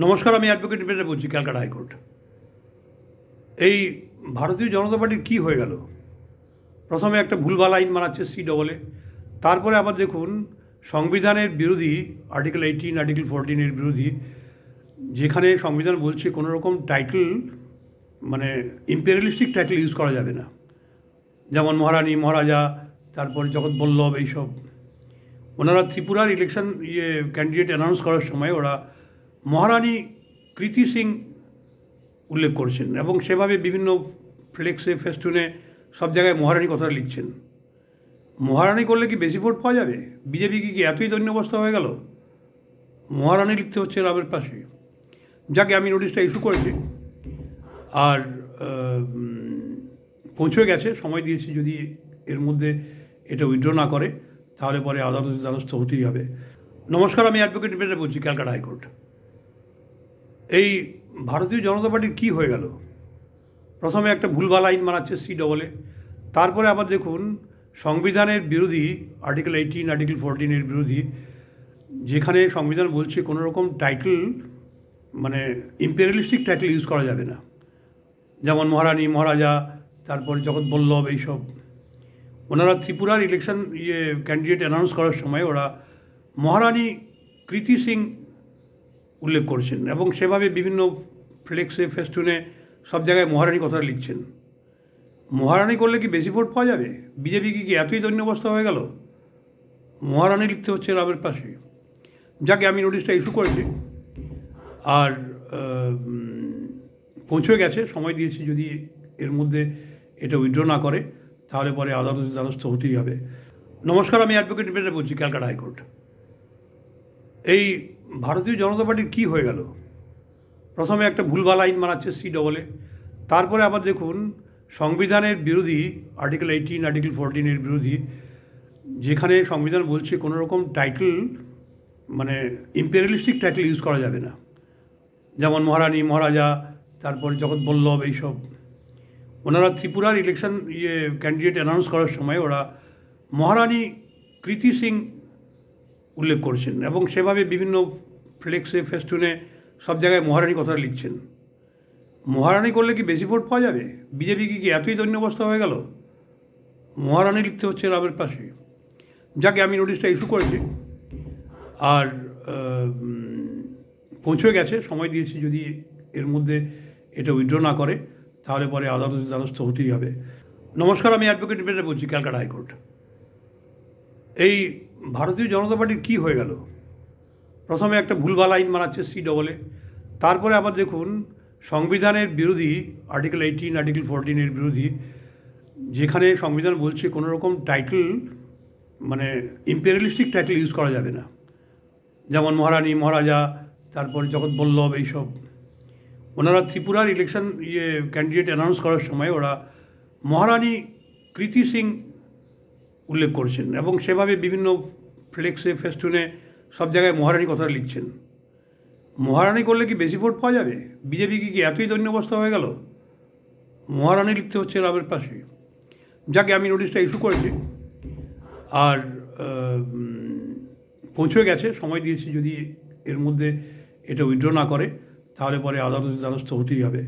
নমস্কার, আমি অ্যাডভোকেট পেটে বলছি ক্যালকাটা হাইকোর্ট। এই ভারতীয় জনতা পার্টির কী হয়ে গেল? প্রথমে একটা ভুলভাল আইন বানাচ্ছে সি ডবলে তারপরে আবার দেখুন, সংবিধানের বিরোধী আর্টিকেল এইটিন আর্টিকেল ফোরটিনের বিরোধী, যেখানে সংবিধান বলছে কোনো রকম টাইটেল মানে ইম্পেরিয়ালিস্টিক টাইটেল ইউজ করা যাবে না। যেমন মহারানী, মহারাজা, তারপর জগৎ বল্লভ এইসব। ওনারা ত্রিপুরার ইলেকশন ইয়ে ক্যান্ডিডেট অ্যানাউন্স করার সময় ওরা মহারানী কৃতি সিং উল্লেখ করছেন এবং সেভাবে বিভিন্ন ফ্লেক্সে, ফেস্টুনে সব জায়গায় মহারানী কথাটা লিখছেন। মহারানী করলে কি বেশি ভোট পাওয়া যাবে? বিজেপি কি এতই দৈন্য অবস্থা হয়ে গেল? মহারানী লিখতে হচ্ছে রামের পাশে। যাকে, আমি নোটিশটা ইস্যু করেছি। আর পৌঁছে গেছে, সময় দিয়েছি যদি এর মধ্যে এটা উইথড্র না করে, তাহলে পরে আদালতের দ্বারস্থ হতেই হবে। নমস্কার, আমি অ্যাডভোকেট বলছি, ক্যালকাটা হাইকোর্ট। এই ভারতীয় জনতা পার্টির কী হয়ে গেল? প্রথমে একটা ভুলভাল আইন বানাচ্ছে সি ডবলে তারপরে আবার দেখুন, সংবিধানের বিরোধী আর্টিকেল এইটিন আর্টিকেল ফোরটিনের বিরোধী, যেখানে সংবিধান বলছে কোনো রকম টাইটেল মানে ইম্পেরিয়ালিস্টিক টাইটেল ইউজ করা যাবে না। যেমন মহারানী, মহারাজা, তারপর জগৎ বল্লভ এইসব। ওনারা ত্রিপুরার ইলেকশন ইয়ে ক্যান্ডিডেট অ্যানাউন্স করার সময় ওরা মহারানী কৃতি সিং উল্লেখ করেছেন এবং সেভাবে বিভিন্ন ফ্লেক্সে, ফেস্টুনে সব জায়গায় মহারানী কথাটা লিখছেন। মহারানী করলে কি বেশি ভোট পাওয়া যাবে? বিজেপি কি কি এতই দৈন্য অবস্থা হয়ে গেল? মহারানী লিখতে হচ্ছে রামের পাশে। যাকে আমি নোটিশটা ইস্যু করেছি। আর পৌঁছে গেছে, সময় দিয়েছি যদি এর মধ্যে এটা উইথড্র না করে, তাহলে পরে আদালতের দ্বারস্থ হতেই হবে। নমস্কার, আমি অ্যাডভোকেট বলছি, ক্যালকাটা হাইকোর্ট। এই ভারতীয় জনতা পার্টির কী হয়ে গেল? প্রথমে একটা ভুলভাল আইন বানাচ্ছে সি ডবলে। তারপরে আবার দেখুন, সংবিধানের বিরোধী, আর্টিকেল এইটিন আর্টিকেল ফোরটিনের বিরোধী, যেখানে সংবিধান বলছে কোনো রকম টাইটেল মানে ইম্পেরিয়ালিস্টিক টাইটেল ইউজ করা যাবে না। যেমন মহারানী, মহারাজা, তারপর জগৎ বল্লভ এইসব। ওনারা ত্রিপুরার ইলেকশন ইয়ে ক্যান্ডিডেট অ্যানাউন্স করার সময় ওরা মহারানী কৃতি সিং উল্লেখ করেছেন এবং সেভাবে বিভিন্ন ফ্লেক্সে, ফেস্টুনে সব জায়গায় মহারানী কথাটা লিখছেন। মহারানী করলে কি বেশি ভোট পাওয়া যাবে? বিজেপি কি কি এতই দৈন্য অবস্থা হয়ে গেল? মহারানী লিখতে হচ্ছে রামের পাশে। যাকে আমি নোটিশটা ইস্যু করেছি। আর পৌঁছে গেছে, সময় দিয়েছি যদি এর মধ্যে এটা উইথড্র না করে, তাহলে পরে আদালতের দ্বারস্থ হতেই হবে। নমস্কার, আমি অ্যাডভোকেট বলছি, ক্যালকাটা হাইকোর্ট। এই ভারতীয় জনতা পার্টির কী হয়ে গেল? প্রথমে একটা ভুলভাল আইন বানাচ্ছে সি ডবলে তারপরে আবার দেখুন, সংবিধানের বিরোধী আর্টিকেল এইটিন আর্টিকেল ফোরটিনের বিরোধী, যেখানে সংবিধান বলছে কোনো রকম টাইটেল মানে ইম্পেরিয়ালিস্টিক টাইটেল ইউজ করা যাবে না। যেমন মহারানী, মহারাজা, তারপর জগৎ বল্লভ এইসব। ওনারা ত্রিপুরার ইলেকশন ইয়ে ক্যান্ডিডেট অ্যানাউন্স করার সময় ওরা মহারানী কৃতি সিং উল্লেখ করছেন এবং সেভাবে বিভিন্ন ফ্লেক্সে, ফেস্টুনে সব জায়গায় মহারানী কথাটা লিখছেন। মহারানী করলে কি বেশি ভোট পাওয়া যাবে? বিজেপি কি কি এতই দৈন্য অবস্থা হয়ে গেল? মহারানী লিখতে হচ্ছে রামের পাশে। যাকে, আমি নোটিশটা ইস্যু করেছি। আর পৌঁছে গেছে, সময় দিয়েছি যদি এর মধ্যে এটা উইথড্র না করে, তাহলে পরে আদালতের দ্বারস্থ হতেই হবে।